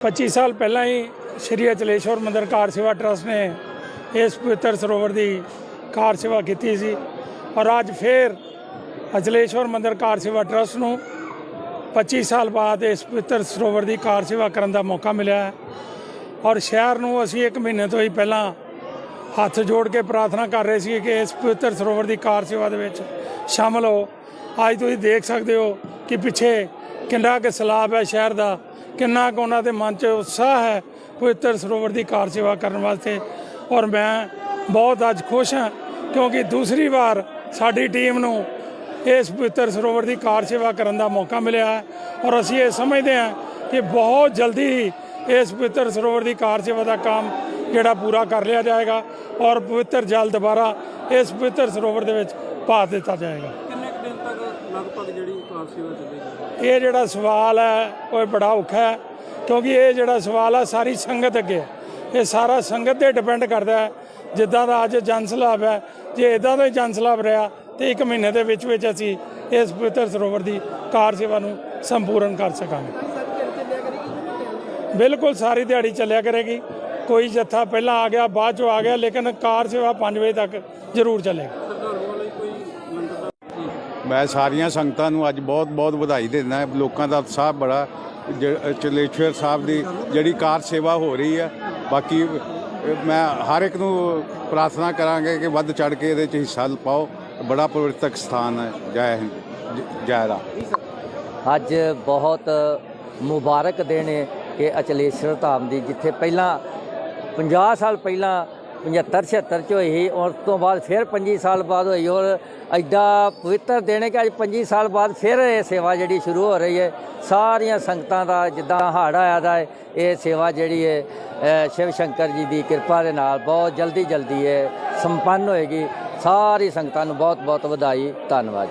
25 ਸਾਲ ਪਹਿਲਾਂ ਹੀ ਸ਼੍ਰੀ ਅਚਲੇਸ਼ਵਰ ਮੰਦਿਰ ਕਾਰ ਸੇਵਾ ਟਰਸਟ ਨੇ ਇਸ ਪਵਿੱਤਰ ਸਰੋਵਰ ਦੀ ਕਾਰ ਸੇਵਾ ਕੀਤੀ ਸੀ ਔਰ ਅੱਜ ਫੇਰ ਅਚਲੇਸ਼ਵਰ ਮੰਦਿਰ ਕਾਰ ਸੇਵਾ ਟਰਸਟ ਨੂੰ 25 ਸਾਲ ਬਾਅਦ ਇਸ ਪਵਿੱਤਰ ਸਰੋਵਰ ਦੀ ਕਾਰ ਸੇਵਾ ਕਰਨ ਦਾ ਮੌਕਾ ਮਿਲਿਆ ਹੈ। ਔਰ ਸ਼ਹਿਰ ਨੂੰ ਅਸੀਂ ਇੱਕ ਮਹੀਨੇ ਤੋਂ ਹੀ ਪਹਿਲਾਂ ਹੱਥ ਜੋੜ ਕੇ ਪ੍ਰਾਰਥਨਾ ਕਰ ਰਹੇ ਸੀ ਕਿ ਇਸ ਪਵਿੱਤਰ ਸਰੋਵਰ ਦੀ ਕਾਰ ਸੇਵਾ ਦੇ ਵਿੱਚ ਸ਼ਾਮਲ ਹੋ। ਅੱਜ ਤੁਸੀਂ ਦੇਖ ਸਕਦੇ ਹੋ ਕਿ ਪਿੱਛੇ ਕਿੰਨਾ ਕੁ ਸਲਾਬ ਹੈ ਸ਼ਹਿਰ ਦਾ, ਕਿੰਨਾ ਕੁ ਉਹਨਾਂ ਦੇ ਮਨ 'ਚ ਉਤਸ਼ਾਹ ਹੈ ਪਵਿੱਤਰ ਸਰੋਵਰ ਦੀ ਕਾਰ ਸੇਵਾ ਕਰਨ ਵਾਸਤੇ। ਔਰ ਮੈਂ ਬਹੁਤ ਅੱਜ ਖੁਸ਼ ਹਾਂ ਕਿਉਂਕਿ ਦੂਸਰੀ ਵਾਰ ਸਾਡੀ ਟੀਮ ਨੂੰ ਇਸ ਪਵਿੱਤਰ ਸਰੋਵਰ ਦੀ ਕਾਰ ਸੇਵਾ ਕਰਨ ਦਾ ਮੌਕਾ ਮਿਲਿਆ ਹੈ। ਔਰ ਅਸੀਂ ਇਹ ਸਮਝਦੇ ਹਾਂ ਕਿ ਬਹੁਤ ਜਲਦੀ ਹੀ ਇਸ ਪਵਿੱਤਰ ਸਰੋਵਰ ਦੀ ਕਾਰ ਸੇਵਾ ਦਾ ਕੰਮ ਜਿਹੜਾ ਪੂਰਾ ਕਰ ਲਿਆ ਜਾਏਗਾ ਔਰ ਪਵਿੱਤਰ ਜਲ ਦੁਬਾਰਾ ਇਸ ਪਵਿੱਤਰ ਸਰੋਵਰ ਦੇ ਵਿੱਚ ਪਾ ਦਿੱਤਾ ਜਾਏਗਾ। ਕਿੰਨੇ ਦਿਨ ਤੱਕ ਲਗਭਗ ਜਿਹੜੀ ਕਾਰ ਸੇਵਾ ਚੱਲੇਗੀ ਇਹ ਜਿਹੜਾ ਸਵਾਲ ਹੈ, ਉਹ ਬੜਾ ਔਖਾ ਹੈ, ਕਿਉਂਕਿ ਇਹ ਜਿਹੜਾ ਸਵਾਲ ਹੈ, ਸਾਰੀ ਸੰਗਤ ਅੱਗੇ ਹੈ। ਇਹ ਸਾਰਾ ਸੰਗਤ ਤੇ ਡਿਪੈਂਡ ਕਰਦਾ ਹੈ। ਜਿੱਦਾਂ ਦਾ ਅੱਜ ਜਨ ਸਲਾਬ ਹੈ, ਜੇ ਇਦਾਂ ਦਾ ਹੀ ਜਨ ਸਲਾਬ ਰਿਹਾ, ਤੇ ਇੱਕ ਮਹੀਨੇ ਦੇ ਵਿੱਚ ਵਿੱਚ ਅਸੀਂ ਇਸ ਪਵਿੱਤਰ ਸਰੋਵਰ ਦੀ ਕਾਰ ਸੇਵਾ ਨੂੰ ਸੰਪੂਰਨ ਕਰ ਸਕਾਂਗੇ। ਬਿਲਕੁਲ ਸਾਰੀ ਦਿਹਾੜੀ ਚੱਲਿਆ ਕਰੇਗੀ। ਕੋਈ ਜੱਥਾ ਪਹਿਲਾਂ ਆ ਗਿਆ, ਬਾਅਦ ਚੋਂ ਆ ਗਿਆ, ਲੇਕਿਨ ਕਾਰ ਸੇਵਾ 5 ਵਜੇ ਤੱਕ ਜ਼ਰੂਰ ਚੱਲੇਗੀ ਸ਼ਰਧਾਲੂਆਂ ਲਈ ਕੋਈ ਲੰਗਰ ਦਾ ਮੈਂ ਸਾਰੀਆਂ ਸੰਗਤਾਂ ਨੂੰ ਅੱਜ ਬਹੁਤ-ਬਹੁਤ ਵਧਾਈ ਦਿੰਦਾ। ਲੋਕਾਂ ਦਾ ਉਤਸ਼ਾਹ ਬੜਾ, ਜ- ਚਲੇਸ਼ਵਰ ਸਾਹਿਬ ਦੀ ਜਿਹੜੀ ਕਾਰ ਸੇਵਾ ਹੋ ਰਹੀ ਹੈ ਬਾਕੀ ਮੈਂ ਹਰ ਇੱਕ ਨੂੰ ਪ੍ਰਾਰਥਨਾ ਕਰਾਂਗੇ ਕਿ ਵੱਧ ਚੜ ਕੇ ਇਹਦੇ 'ਚ ਹਿੱਸਾ ਪਾਓ। ਬੜਾ ਪਵਿੱਤਰ ਸਥਾਨ ਹੈ। ਜੈ ਹਿੰਦ, ਜੈ ਰਾਮ। ਅੱਜ ਬਹੁਤ ਮੁਬਾਰਕ ਦਿਨ ਹੈ ਕਿ ਅਚਲੇਸ਼ਵਰ ਧਾਮ ਦੀ ਜਿੱਥੇ ਪਹਿਲਾਂ 50 ਸਾਲ ਪਹਿਲਾਂ 75 76 ਚ ਹੋਈ ਸੀ ਔਰ ਉਸ ਤੋਂ ਬਾਅਦ ਫਿਰ 25 ਸਾਲ ਬਾਅਦ ਹੋਈ ਔਰ ਐਡਾ ਪਵਿੱਤਰ ਦਿਨ ਹੈ ਕਿ ਅੱਜ 25 ਸਾਲ ਬਾਅਦ ਫਿਰ ਇਹ ਸੇਵਾ ਜਿਹੜੀ ਸ਼ੁਰੂ ਹੋ ਰਹੀ ਹੈ। ਸਾਰੀਆਂ ਸੰਗਤਾਂ ਦਾ ਜਿੱਦਾਂ ਹੜ੍ਹ ਆਇਆ ਦਾ ਇਹ ਸੇਵਾ ਜਿਹੜੀ ਹੈ ਸ਼ਿਵ ਸ਼ੰਕਰ ਜੀ ਦੀ ਕਿਰਪਾ ਦੇ ਨਾਲ ਬਹੁਤ ਜਲਦੀ ਜਲਦੀ ਇਹ ਸੰਪੰਨ ਹੋਏਗੀ। ਸਾਰੀ ਸੰਗਤਾਂ ਨੂੰ ਬਹੁਤ ਬਹੁਤ ਵਧਾਈ, ਧੰਨਵਾਦ।